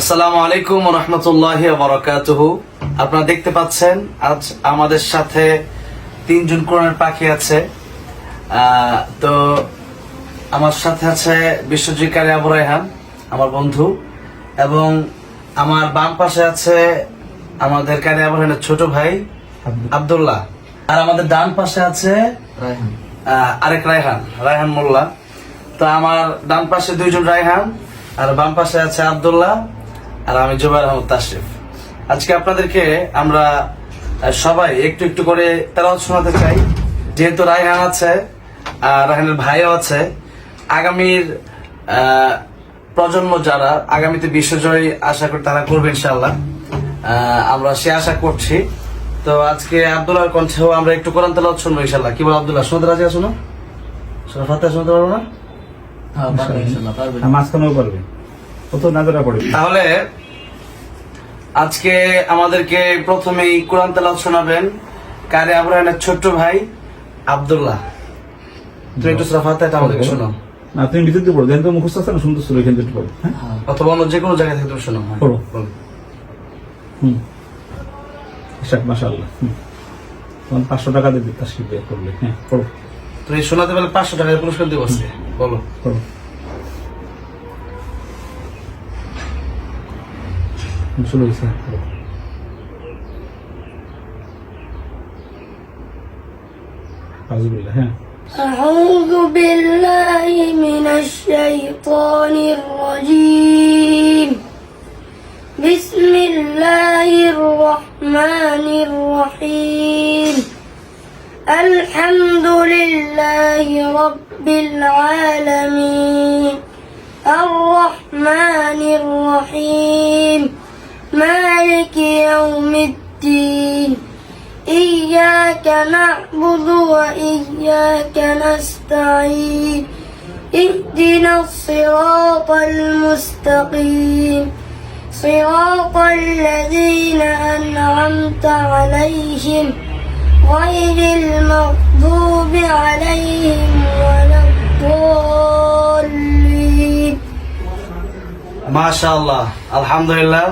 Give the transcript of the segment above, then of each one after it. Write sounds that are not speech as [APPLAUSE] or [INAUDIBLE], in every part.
আসসালামু আলাইকুম রহমতুল্লাহ বরকাতুহ। আপনারা দেখতে পাচ্ছেন আজ আমাদের সাথে তিনজন কোরআনের পাখি আছে। তো আমার সাথে আছে বিশ্বজিৎ কারি আবু রায়হান আমার বন্ধু এবং আমার বাম পাশে আছে আমাদের কারি আবু রায়হানের ছোট ভাই আব্দুল্লাহ আর আমাদের ডান পাশে আছে আরেক রায়হান রায়হান মোল্লা। তো আমার ডান পাশে দুইজন রায়হান আর বাম পাশে আছে আব্দুল্লাহ। আর আমি জুবাইর আহমদ তাশরিফ। আজকে আপনাদেরকে আমরা সবাই একটু একটু করে তেলাওয়াত শোনাতে চাই। যেহেতু রায়হান আছে আর রায়হানের ভাইও আছে আগামীর প্রজন্ম যারা আগামীতে বিশ্বজয়ী আশা করি তারা করবে ইনশাল্লাহ আমরা সে আশা করছি। তো আজকে আব্দুল্লাহর কণ্ঠেও আমরা একটু কোরআন তেলাওয়াত শুনব ইনশাল্লাহ কি বল আব্দুল্লাহ শুনতে রাজি আছো না? শোনা ফাতে শুনতে পারব না? হ্যাঁ পারবে ইনশাল্লাহ পারবে। মাঝখানেও পারবে। তাহলে আজকে আমাদেরকে প্রথমেই কোরআন তেলাওয়াত শোনাবেন কারে আবরাহানের ছোট্ট ভাই আব্দুল্লাহ। তুমি একটু আমাদেরকে না তুমি ভিতর দিয়ে পড়ো মুখস্থ আছে না সুন্দর সুর এখান থেকে পড়ো হ্যাঁ? হ্যাঁ অথবা অন্য যে কোনো জায়গা থেকে তুমি শোনো হ্যাঁ, পড়ো। হুম। শাক মাশাআল্লাহ হুম। পাঁচশো টাকা দেবে তার করলে হ্যাঁ পড়ো। তুমি শোনাতে পারলে পাঁচশো টাকার পুরস্কার দিব আজকে বলো। পড়ো। Musulo isa. أعوذ بالله. أعوذ بالله من الشيطان الرجيم. بسم الله الرحمن الرحيم. الحمد لله رب العالمين. الرحمن الرحيم. مالك يوم الدين؟ إياك نعبد وإياك نستعين. اهدنا الصراط المستقيم. صراط الذين أنعمت عليهم غير المغضوب عليهم ولا الضالين. ما شاء الله. الحمد لله.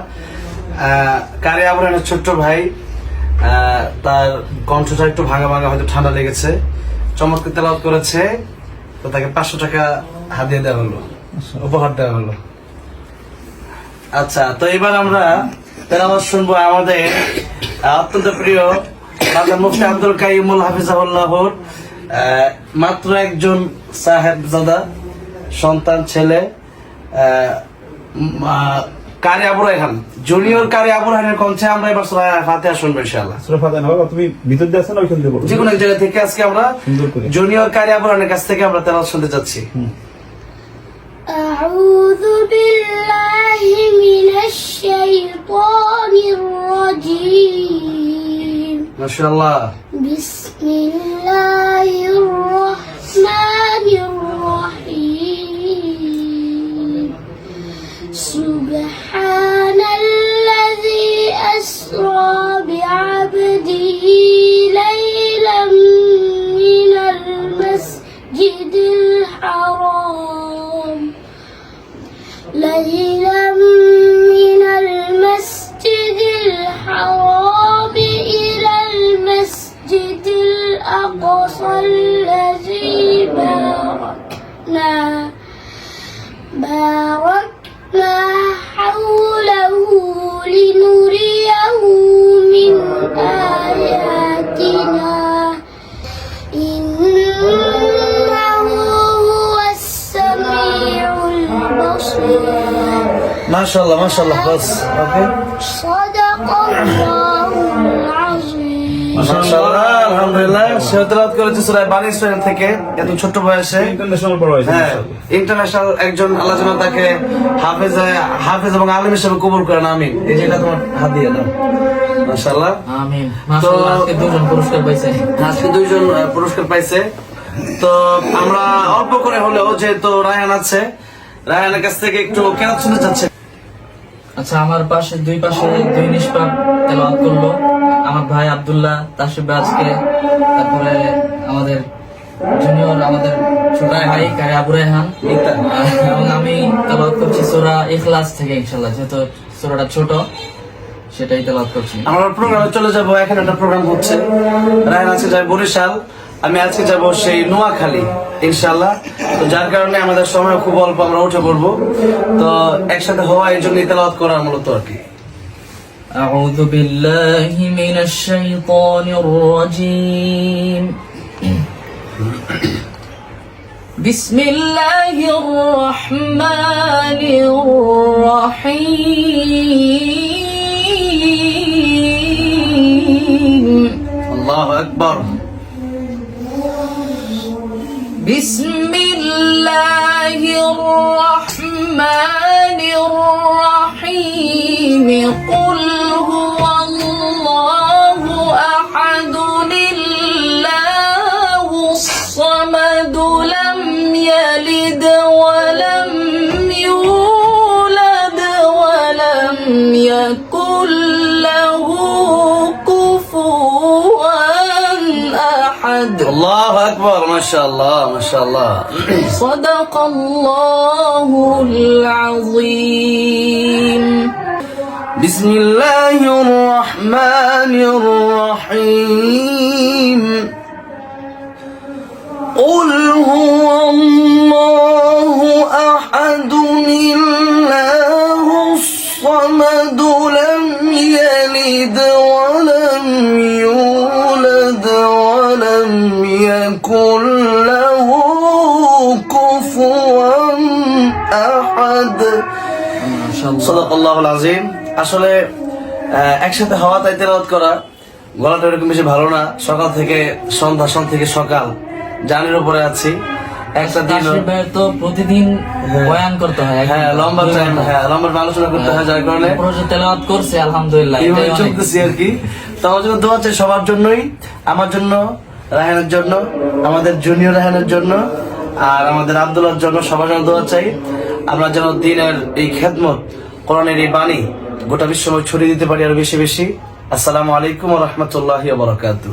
কারি আবরানের ছোট্ট ভাই তার কণ্ঠটা একটু ভাঙা ভাঙা হয়তো ঠান্ডা লেগেছে। চমৎকার তেলাওয়াত করেছে। তো তাকে পাঁচশো টাকা হাতিয়ে দেওয়া হলো উপহার দেওয়া হলো। আচ্ছা তো এবার আমরা তেলাওয়াত শুনব আমাদের অত্যন্ত প্রিয় রাজা মুফতি আব্দুল কাইমুল হাফিজাহুল্লাহর মাত্র একজন সাহেবজাদা সন্তান ছেলে আহ, কারি আবু রায়হান জুনিয়র কারি আবু রায়হানের কণ্ঠে আমরা এবার সূরা ফাতিহা শুনবো ইনশাআল্লাহ সূরা ফাতিহা না বাবা, তুমি ভিতর দিয়ে আছো না ওইখান দিয়ে পড়ো যে কোনো এক জায়গা থেকে আজকে আমরা সুন্দর করে। জুনিয়র কারি আবু রায়হানের কাছ থেকে আমরা তেলাওয়াত শুনতে যাচ্ছি أعوذ بالله من الشيطان الرجيم মাশাআল্লাহ بسم الله الرحمن الرحيم الحرام. ليلا من المسجد الحرام إلى المسجد الأقصى الذي باركنا. باركنا حوله لنريه من آياتنا মাশাল্লাহ মাশাল্লাহ বাস ওকে দুইজন পুরস্কার পাইছে। তো আমরা অল্প করে হলেও যেহেতু রায়ান আছে রায়ানের কাছ থেকে একটু কেন শুনে চাচ্ছে। আচ্ছা আমার পাশে দুই পাশে দুই নিষ্পাপ তেলাওয়াত করল। আমার ভাই আব্দুল্লাহ তাসিব আজকে তারপরে আমাদের জুনিয়র আমাদের ছোট ভাই কারি আবু রেহান। এবং আমি তেলাওয়াত করছি সোরা ইখলাস থেকে ইনশাল্লাহ যেহেতু সোরাটা ছোট সেটাই তেলাওয়াত করছি। আমরা প্রোগ্রামে চলে যাব এখানে একটা প্রোগ্রাম হচ্ছে। রায়ন আজকে যাবে বরিশাল। আমি আজকে যাব সেই নোয়াখালী ইনশাল্লাহ তো যার কারণে আমাদের সময় খুব অল্প আমরা উঠে পড়বো তো একসাথে হওয়া এই জন্য তেলাওয়াত করার মূলত আর কি أعوذ بالله من الشيطان الرجيم بسم الله الرحمن الرحيم আল্লাহ আকবর بسم الله الرحمن الرحيم. قل دكتور ما شاء الله ما شاء الله. [CLEARS THROAT] صدق الله العظيم. بسم الله الرحمن الرحيم. قل هو আসলে একসাথে হাওয়া তাই তেলাওয়াত করা গলাটা এরকম বেশি ভালো না। সকাল থেকে সন্ধ্যা সন্ধ্যা থেকে সকাল জানের উপরে আছি। একটা প্রতিদিন হ্যাঁ। বয়ান হ্যাঁ, করতে হয় হ্যাঁ লম্বা টাইম হ্যাঁ। আলোচনা করতে হয় যার কারণে। আলহামদুলিল্লাহ চলতেছি আর কি। সবার জন্যই আমার জন্য রাহানের জন্য আমাদের জুনিয়র রাহানের জন্য। আর আমাদের আবদুল্লার জন্য সবার জন্য দোয়া চাই। আমরা যেন দিনের এই খেদমত, কোরআনের এই বাণী গোটা বিশ্বময় ছড়িয়ে দিতে পারি আরও বেশি বেশি। আসসালামু আলাইকুম রহমতুল্লাহ বরকাতু